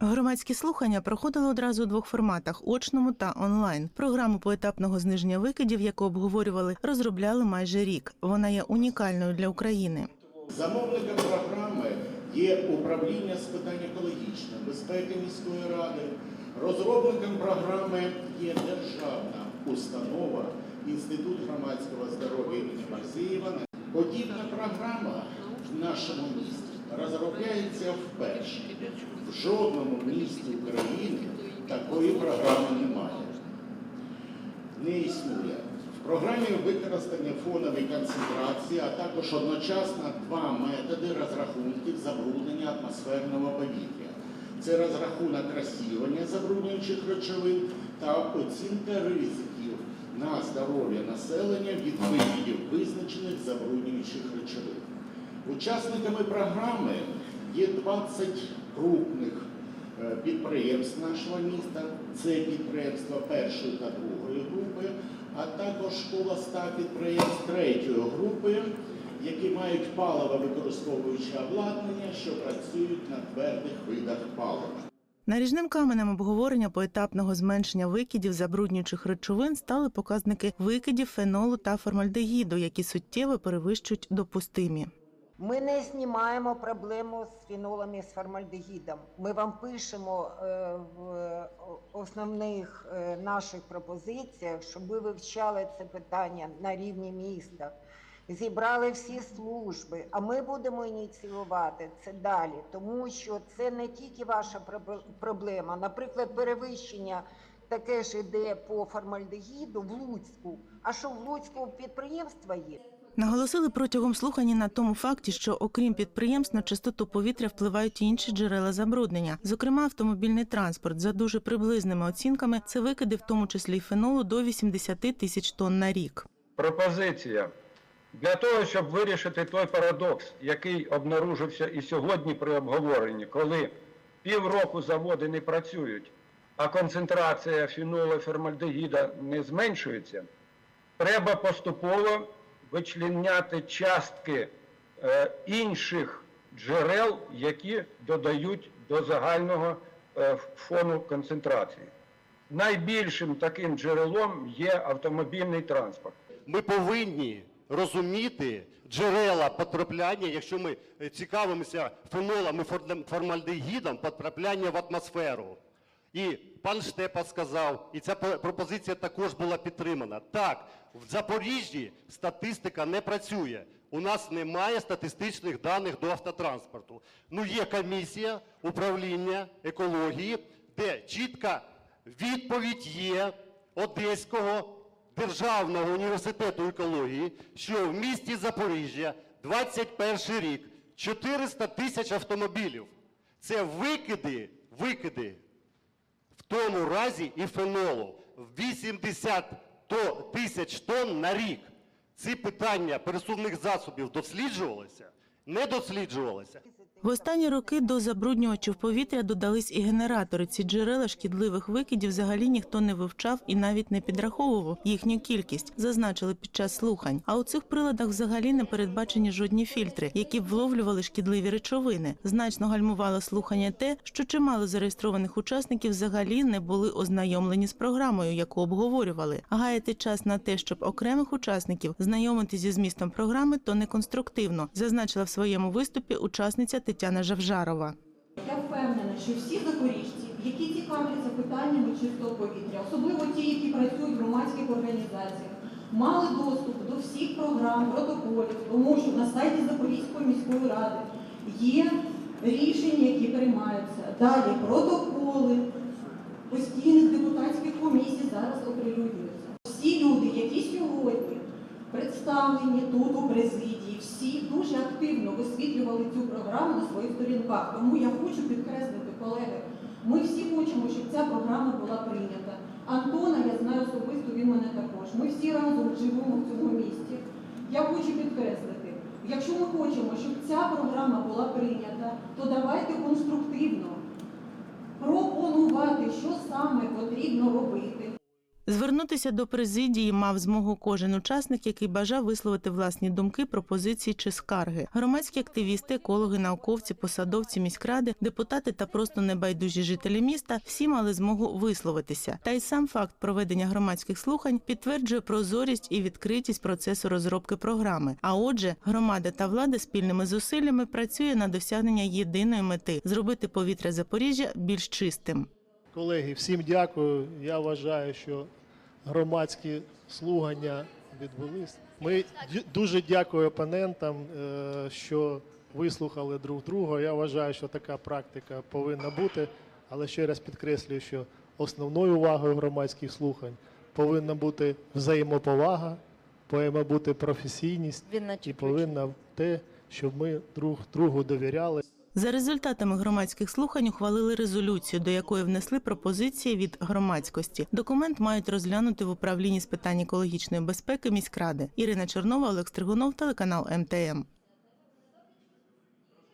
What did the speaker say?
Громадські слухання проходили одразу у двох форматах очному та онлайн. Програму поетапного зниження викидів, яку обговорювали, розробляли майже рік. Вона є унікальною для України. Замовником програми є управління з питань екологічної безпеки міської ради. Розробником програми є державна установа Інститут громадського здоров'я імені Марсієва. Подібна програма в нашому місті розробляється вперше. В жодному місті України такої програми немає не існує. В програмі використані фонові концентрації, а також одночасно два методи розрахунків забруднення атмосферного повітря. Це розрахунок розсіювання забруднюючих речовин та оцінка ризиків на здоров'я населення від викидів визначених забруднюючих речовин. Учасниками програми є 20 крупних е, підприємств нашого міста. Це підприємства першої та другої групи, а також школа 100 підприємств третьої групи, які мають паливо використовуюче обладнання, що працюють на твердих видах палива. Наріжним каменем обговорення поетапного зменшення викидів забруднюючих речовин стали показники викидів фенолу та формальдегіду, які суттєво перевищують допустимі. Ми не знімаємо проблему з фінолом і з формальдегідом. Ми вам пишемо е, в е, основних е, наших пропозиціях, щоб ви вивчали це питання на рівні міста, зібрали всі служби, а ми будемо ініціювати це далі, тому що це не тільки ваша проблема. Наприклад, перевищення таке ж іде по формальдегіду в Луцьку. А що в Луцьку підприємства є? Наголосили протягом слухань і на тому факті, що окрім підприємств на чистоту повітря впливають і інші джерела забруднення, зокрема автомобільний транспорт. За дуже приблизними оцінками це викиди, в тому числі й фенолу, до 80 тисяч тонн на рік. пропозиція для того, щоб вирішити той парадокс, який обнаружився і сьогодні при обговоренні, коли півроку заводи не працюють, а концентрація фінолу і формальдегіда не зменшується, треба поступово вичленяти частки е, інших джерел, які додають до загального е, фону концентрації. Найбільшим таким джерелом є автомобільний транспорт. Ми повинні розуміти джерела потрапляння, якщо ми е, цікавимося фенолом і фор- формальдегідом, потрапляння в атмосферу. І пан Штепа сказав, і ця пропозиція також була підтримана. Так, в Запоріжжі статистика не працює. У нас немає статистичних даних до автотранспорту. Ну є комісія управління екології, де чітка відповідь є Одеського Державного університету екології, що в місті Запоріжжя 21 рік 400 тисяч автомобілів. Це викиди, викиди тому разі і фенолу 80 то- тисяч тонн на рік. Ці питання пересувних засобів досліджувалися? Не досліджувалися. В останні роки до забруднювачів повітря додались і генератори. Ці джерела шкідливих викидів взагалі ніхто не вивчав і навіть не підраховував їхню кількість, зазначили під час слухань. А у цих приладах взагалі не передбачені жодні фільтри, які б вловлювали шкідливі речовини. Значно гальмувало слухання те, що чимало зареєстрованих учасників взагалі не були ознайомлені з програмою, яку обговорювали. Гаяти час на те, щоб окремих учасників знайомити зі змістом програми, то неконструктивно, зазначила в своєму виступі учасниця Тетяна Жавжарова. Я впевнена, що всі запоріжці, які цікавляться питаннями чистого повітря, особливо ті, які працюють в громадських організаціях, мали доступ до всіх програм, протоколів, тому що на сайті Запорізької міської ради є рішення, які приймаються. Далі протоколи постійних депутатських комісій зараз оприлюднюються. Всі люди, які сьогодні представлені тут у президії, всі дуже активно висвітлювали цю програму на своїх сторінках. Тому я хочу підкреслити, колеги, ми всі хочемо, щоб ця програма була прийнята. Антона, я знаю особисто, він мене також. Ми всі разом живемо в цьому місті. Я хочу підкреслити, якщо ми хочемо, щоб ця програма була прийнята, то давайте конструктивно пропонувати, що саме потрібно робити. Звернути Звернутися до президії мав змогу кожен учасник, який бажав висловити власні думки, пропозиції чи скарги. Громадські активісти, екологи, науковці, посадовці міськради, депутати та просто небайдужі жителі міста всі мали змогу висловитися. Та й сам факт проведення громадських слухань підтверджує прозорість і відкритість процесу розробки програми. А отже, громада та влада спільними зусиллями працює на досягнення єдиної мети зробити повітря Запоріжжя більш чистим. Колеги, всім дякую. Я вважаю, що громадські слухання відбулись. Ми дуже дякую опонентам, е, що вислухали друг друга. Я вважаю, що така практика повинна бути. Але ще раз підкреслюю, що основною увагою громадських слухань повинна бути взаємоповага, повинна бути професійність і повинна те, щоб ми друг другу довіряли. За результатами громадських слухань ухвалили резолюцію, до якої внесли пропозиції від громадськості. Документ мають розглянути в управлінні з питань екологічної безпеки міськради. Ірина Чорнова, Олег Стригунов, телеканал МТМ.